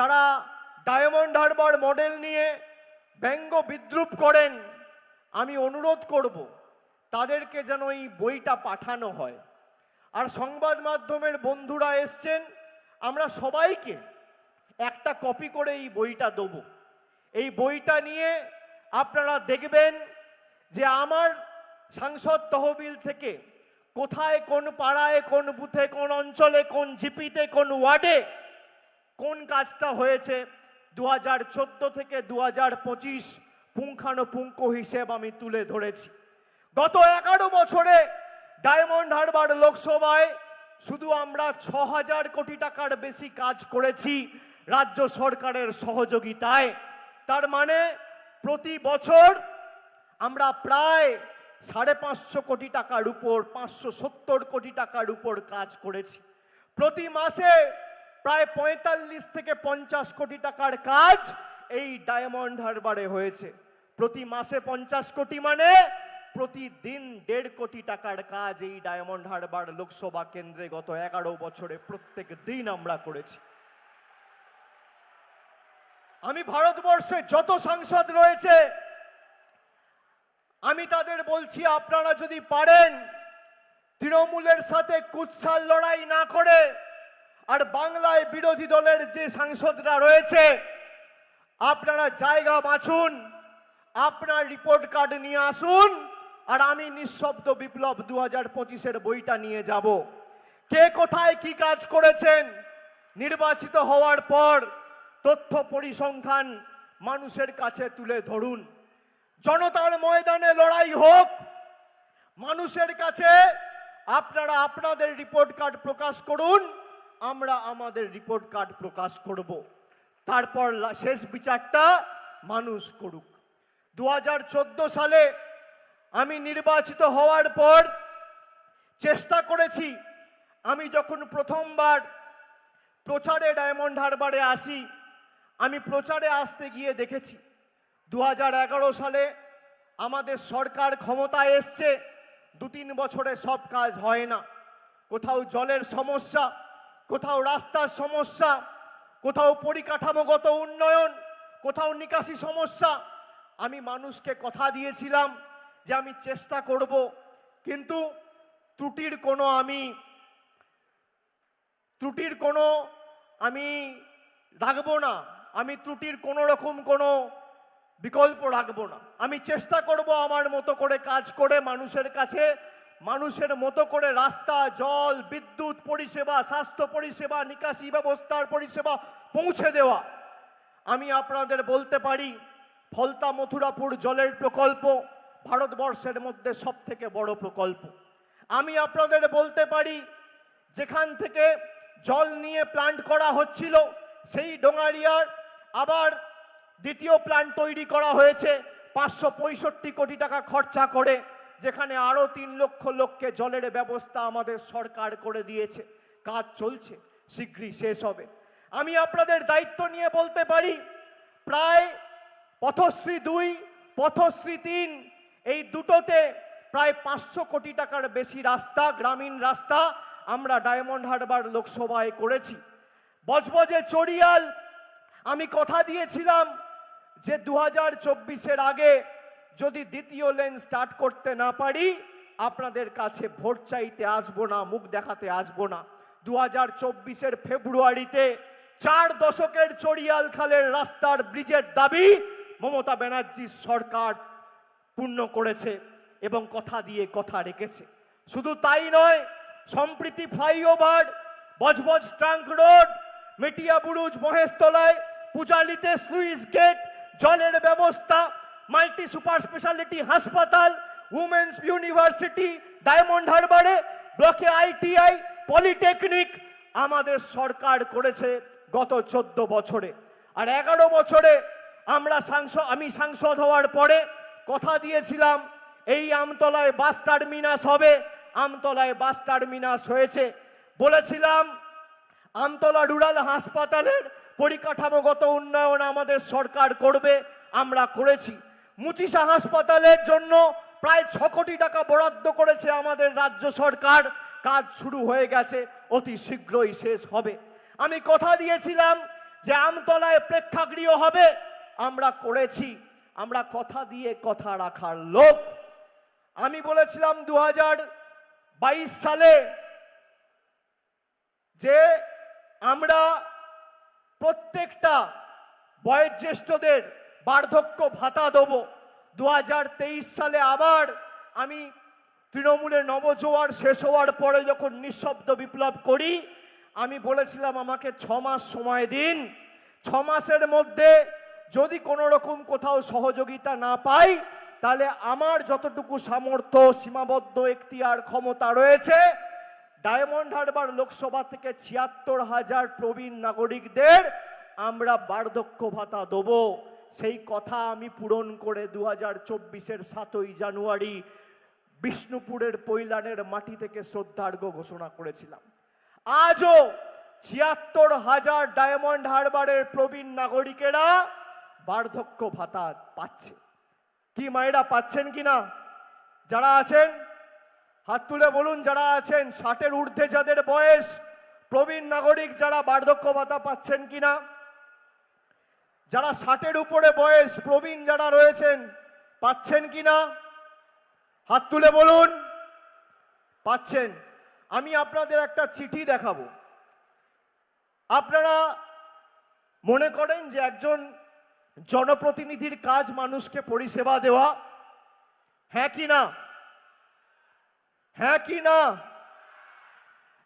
যারা diamond Harbour model নিয়ে ব্যঙ্গ বিদ্রুপ করেন, আমি অনুরোধ করব, তাদেরকে যেন এই বইটা পাঠানো হয়। আর সংবাদ মাধ্যমের বন্ধুরা এসছেন, আমরা সবাইকে একটা কপি করে এই বইটা দেবো। এই বইটা নিয়ে আপনারা দেখবেন যে আমার সাংসদ তহবিল থেকে কোথায় কোন পাড়ায় কোন বুথে কোন অঞ্চলে কোন জিপিতে কোন ওয়ার্ডে কোন কাজটা হয়েছে? দু হাজার চোদ্দ থেকে দু হাজার পঁচিশ পুঙ্খানুপুঙ্খ হিসেব আমি তুলে ধরেছি। গত এগারো বছরে ডায়মন্ড হারবার লোকসভায় শুধু আমরা ছ হাজার কোটি টাকার বেশি কাজ করেছি রাজ্য সরকারের সহযোগিতায়। তার মানে প্রতি বছর আমরা প্রায় সাড়ে পাঁচশো কোটি টাকার উপর, পাঁচশো সত্তর কোটি টাকার উপর কাজ করেছি। প্রতি মাসে প্রায় পঁয়তাল্লিশ থেকে পঞ্চাশ কোটি টাকার কাজ এই ডায়মন্ড হারবারে হয়েছে। প্রতি মাসে পঞ্চাশ কোটি মানে প্রতিদিন দেড় কোটি টাকার কাজ এই ডায়মন্ড হারবার লোকসভা কেন্দ্রে গত এগারো বছরে প্রত্যেক দিন আমরা করেছি। আমি ভারতবর্ষে যত সাংসদ রয়েছে, আমি তাদের বলছি, আপনারা যদি পারেন, তৃণমূলের সাথে কুৎসাল লড়াই না করে আর বাংলায় বিরোধী দলের যে সাংসদরা রয়েছে, আপনারা জায়গা বাছুন, আপনার রিপোর্ট কার্ড নিয়ে আসুন, আর আমি নিঃশব্দ বিপ্লব দু হাজার পঁচিশের বইটা নিয়ে যাব। কে কোথায় কি কাজ করেছেন, নির্বাচিত হওয়ার পর তথ্য পরিসংখ্যান মানুষের কাছে তুলে ধরুন। জনতার ময়দানে লড়াই হোক, মানুষের কাছে আপনারা আপনাদের রিপোর্ট কার্ড প্রকাশ করুন আমরা আমাদের রিপোর্ট কার্ড প্রকাশ করব। তারপর শেষ বিচারটা মানুষ করুক। দু হাজার চোদ্দ সালে আমি নির্বাচিত হওয়ার পর চেষ্টা করেছি, আমি যখন প্রথমবার প্রচারে ডায়মন্ড হারবারে আসি, আমি প্রচারে আসতে গিয়ে দেখেছি দু হাজার এগারো সালে আমাদের সরকার ক্ষমতায় এসছে দু তিন বছরে সব কাজ হয় না। কোথাও জলের সমস্যা কোথাও রাস্তার সমস্যা, কোথাও পরিকাঠামোগত উন্নয়ন, কোথাও নিকাশি সমস্যা। আমি মানুষকে কথা দিয়েছিলাম যে আমি চেষ্টা করব, কিন্তু ত্রুটির কোনো আমি, ত্রুটির কোনো আমি রাখব না। আমি ত্রুটির কোনো রকম কোনো বিকল্প রাখব না। আমি চেষ্টা করব আমার মতো করে কাজ করে মানুষের কাছে মানুষের মতো করে রাস্তা, জল, বিদ্যুৎ পরিষেবা, স্বাস্থ্য পরিষেবা, নিকাশি ব্যবস্থার পরিষেবা পৌঁছে দেওয়া। আমি আপনাদের বলতে পারি, ফলতা মথুরাপুর জলের প্রকল্প ভারতবর্ষের মধ্যে সব থেকে বড় প্রকল্প। আমি আপনাদের বলতে পারি, যেখান থেকে জল নিয়ে প্লান্ট করা হচ্ছিল, সেই ডোঙারিয়ার আবার দ্বিতীয় প্ল্যান্ট তৈরি করা হয়েছে, পাঁচশো পঁয়ষট্টি কোটি টাকা খরচা করে। যেখানে আরও তিন লক্ষ লোককে জলের ব্যবস্থা আমাদের সরকার করে দিয়েছে। কাজ চলছে, শীঘ্রই শেষ হবে। আমি আপনাদের দায়িত্ব নিয়ে বলতে পারি, প্রায় পথশ্রী দুই, পথশ্রী তিন, এই দুটোতে প্রায় পাঁচশো কোটি টাকার বেশি রাস্তা, গ্রামীণ রাস্তা আমরা ডায়মন্ড হারবার লোকসভায় করেছি। বজবজে চড়িয়াল, আমি কথা দিয়েছিলাম যে দু হাজার চব্বিশের আগে যদি দ্বিতীয় লেন স্টার্ট করতে না পারি, আপনাদের কাছে ভোট চাইতে আসব না, মুখ দেখাতে আসব না। দু হাজার চব্বিশের ফেব্রুয়ারিতে চার দশকের চড়িয়াল খালের রাস্তার ব্রিজের দাবি মমতা ব্যানার্জির সরকার পূর্ণ করেছে এবং কথা দিয়ে কথা রেখেছে। শুধু তাই নয়, Sampriti flyover, Budge Budge trunk road Metia Buruz মহেশতলায় পূজালিতে স্লুইস গেট, জলের ব্যবস্থা মাল্টি সুপার স্পেশালিটি হাসপাতাল, উমেন্স ইউনিভার্সিটি, ডায়মন্ড হারবারে, ব্লকে আইটিআই, পলিটেকনিক আমাদের সরকার করেছে গত চোদ্দ বছরে। আর এগারো বছরে আমরা সাংসদ আমি সাংসদ হওয়ার পরে কথা দিয়েছিলাম, এই আমতলায় বাস টার্মিনাস হবে, আমতলায় বাস টার্মিনাস হয়েছে। বলেছিলাম, আমতলা রুরাল হাসপাতালের পরিকাঠামোগত উন্নয়ন আমাদের সরকার করবে, আমরা করেছি। মুচিসা হাসপাতালের জন্য প্রায় ছ কোটি টাকা বরাদ্দ করেছে আমাদের রাজ্য সরকার। কাজ শুরু হয়ে গেছে, অতি শীঘ্রই শেষ হবে। আমি কথা দিয়েছিলাম যে আমতলায় প্রেক্ষাগৃহ হবে, আমরা করেছি। আমরা কথা দিয়ে কথা রাখার লোক। আমি বলেছিলাম দু বাইশ সালে যে আমরা প্রত্যেকটা বয়োজ্যেষ্ঠদের বার্ধক্য ভাতা দেবো। দু হাজার তেইশ সালে আবার আমি তৃণমূলের নবজোয়ার শেষ হওয়ার পরে যখন নিঃশব্দ বিপ্লব করি, আমি বলেছিলাম আমাকে ছ মাস সময় দিন। ছ মাসের মধ্যে যদি কোনো রকম কোথাও সহযোগিতা না পাই, তাহলে আমার যতটুকু সামর্থ্য, সীমাবদ্ধ এখতিয়ার ক্ষমতা রয়েছে, ডায়মন্ড হারবার লোকসভা থেকে ছিয়াত্তর হাজার প্রবীণ নাগরিকদের আমরা বার্ধক্য ভাতা দেবো। সেই কথা আমি পূরণ করে দু হাজার চব্বিশের সাতই জানুয়ারি বিষ্ণুপুরের পৈলানের মাটি থেকে শ্রদ্ধার্ঘ্য ঘোষণা করেছিলাম। আজও ছিয়াত্তর হাজার ডায়মন্ড হারবারের প্রবীণ নাগরিকেরা বার্ধক্য ভাতা পাচ্ছে। কি মায়েরা পাচ্ছেন কিনা যারা আছেন, হাত তুলে বলুন যারা আছেন, ষাটের ঊর্ধ্বে যাদের বয়স, প্রবীণ নাগরিক যারা বার্ধক্য ভাতা পাচ্ছেন কিনা যারা ষাটের উপরে বয়স, প্রবীণ যারা রয়েছেন, পাচ্ছেন কি না? হাত তুলে বলুন। পাচ্ছেন। আমি আপনাদের একটা চিঠি দেখাবো। আপনারা মনে করেন যে একজন জনপ্রতিনিধির কাজ মানুষকে পরিষেবা দেওয়া? হ্যাঁ কি না? হ্যাঁ কি না?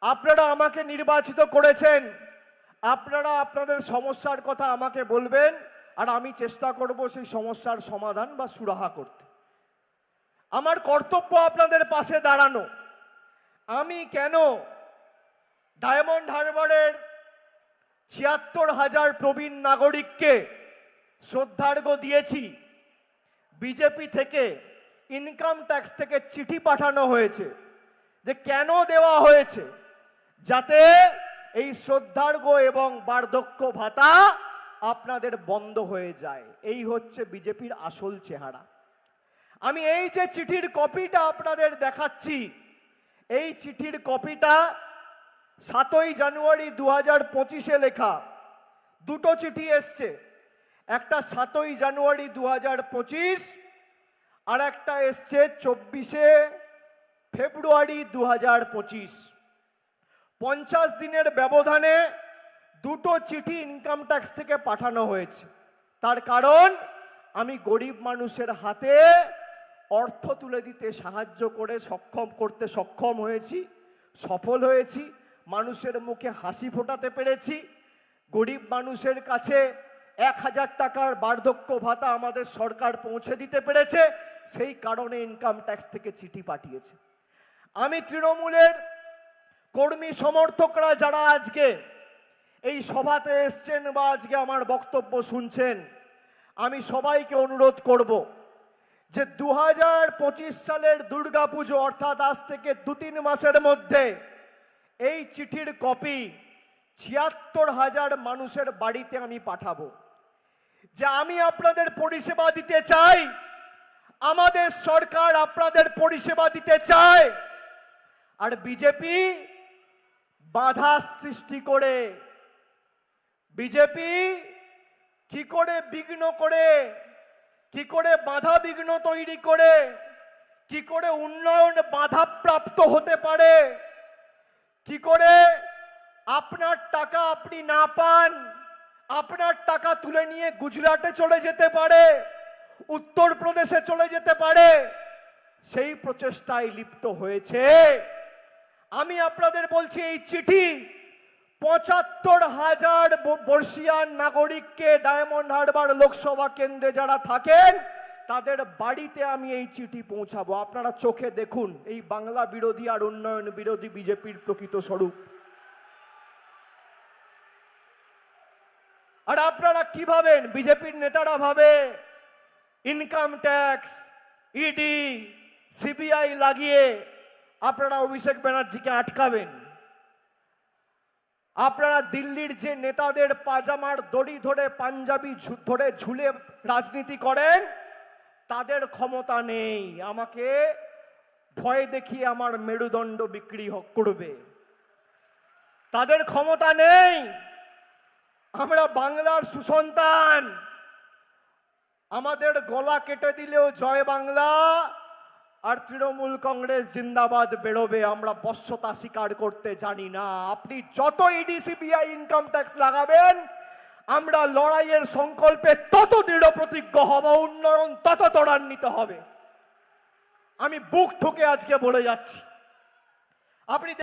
আপনারা আমাকে নির্বাচিত করেছেন। আপনারা আপনাদের সমস্যার কথা আমাকে বলবেন, আর আমি চেষ্টা করব সেই সমস্যার সমাধান বা সুরাহা করতে। আমার কর্তব্য আপনাদের পাশে দাঁড়ানো। আমি কেন ডায়মন্ড হারবারের ছিয়াত্তর হাজার প্রবীণ নাগরিককে শ্রদ্ধার্ঘ দিয়েছি, বিজেপি থেকে ইনকাম ট্যাক্স থেকে চিঠি পাঠানো হয়েছে, যে কেন দেওয়া হয়েছে? যাতে এই শ্রদ্ধার্ঘ এবং বার্ধক্য ভাতা আপনাদের বন্ধ হয়ে যায়। এই হচ্ছে বিজেপির আসল চেহারা। আমি এই যে চিঠির কপিটা আপনাদের দেখাচ্ছি, এই চিঠির কপিটা সাতই জানুয়ারি দু হাজার পঁচিশে লেখা। দুটো চিঠি এসছে, একটা সাতই জানুয়ারি দু হাজার পঁচিশ আর একটা এসছে চব্বিশে ফেব্রুয়ারি দু হাজার পঁচিশ। পঞ্চাশ দিনের ব্যবধানে দুটো চিঠি ইনকাম ট্যাক্স থেকে পাঠানো হয়েছে। তার কারণ, আমি গরিব মানুষের হাতে অর্থ তুলে দিতে সাহায্য করে সক্ষম, করতে সক্ষম হয়েছি, সফল হয়েছি, মানুষের মুখে হাসি ফোটাতে পেরেছি। গরিব মানুষের কাছে এক হাজার টাকার বার্ধক্য ভাতা আমাদের সরকার পৌঁছে দিতে পেরেছে, সেই কারণে ইনকাম ট্যাক্স থেকে চিঠি পাঠিয়েছে। আমি তৃণমূলের কর্মী সমর্থকরা যারা আজকে এই সভাতে এসছেন বা আজকে আমার বক্তব্য শুনছেন, আমি সবাইকে অনুরোধ করব যে দু হাজার পঁচিশ সালের দুর্গাপুজো, অর্থাৎ আজ থেকে দু তিন মাসের মধ্যে এই চিঠির কপি ছিয়াত্তর হাজার মানুষের বাড়িতে আমি পাঠাবো। যে আমি আপনাদের পরিষেবা দিতে চাই, আমাদের সরকার আপনাদের পরিষেবা দিতে চায়, আর বিজেপি বাধা সৃষ্টি করে। বিজেপি কি করে বিঘ্ন করে? কি করে বাধা বিঘ্ন তৈরি করে? কি করে উন্নয়ন বাধাপ্রাপ্ত হতে পারে? কি করে আপনার টাকা আপনি না পান, আপনার টাকা তুলে নিয়ে গুজরাটে চলে যেতে পারে, উত্তরপ্রদেশে চলে যেতে পারে, সেই প্রচেষ্টায় লিপ্ত হয়েছে। আমি আপনাদের বলছি, এই চিঠি পঁচাত্তর হাজার বর্ষিয়ান নাগরিককে ডায়মন্ড হারবার লোকসভা কেন্দ্রে যারা থাকেন, তাদের বাড়িতে আমি এই চিঠি পৌঁছাবো। আপনারা চোখে দেখুন, এই বাংলা বিরোধী আর উন্নয়ন বিরোধী বিজেপির প্রকৃত স্বরূপ। আর আপনারা কি ভাবেন? বিজেপির নেতারা ভাবে ইনকাম ট্যাক্স ইডি সিবিআই লাগিয়ে আপনারা অভিষেক ব্যানার্জিকে আটকাবেন। আপনারা দিল্লির যে নেতাদের পাজামার দড়ি ধরে, পাঞ্জাবি ধরে ঝুলে রাজনীতি করেন, তাদের ক্ষমতা নেই। আমাকে ভয় দেখিয়ে আমার মেরুদণ্ড বিক্রি করবে। তাদের ক্ষমতা নেই। আমরা বাংলার সুসন্তান। আমাদের গলা কেটে দিলেও জয় বাংলা। আর তৃণমূল কংগ্রেস জিন্দাবাদ বেরোবে, আমরা বশ্যতা স্বীকার করতে জানি না। আপনি যত ইডিসিবিআই ইনকাম ট্যাক্স লাগাবেন, আমরা লড়াইয়ের সংকল্পে তত দৃঢ় প্রতিজ্ঞ হব, উন্নয়ন তত ত্বরান্বিত হবে। আমি বুক ঠুকে আজকে বলে যাচ্ছি। আপনি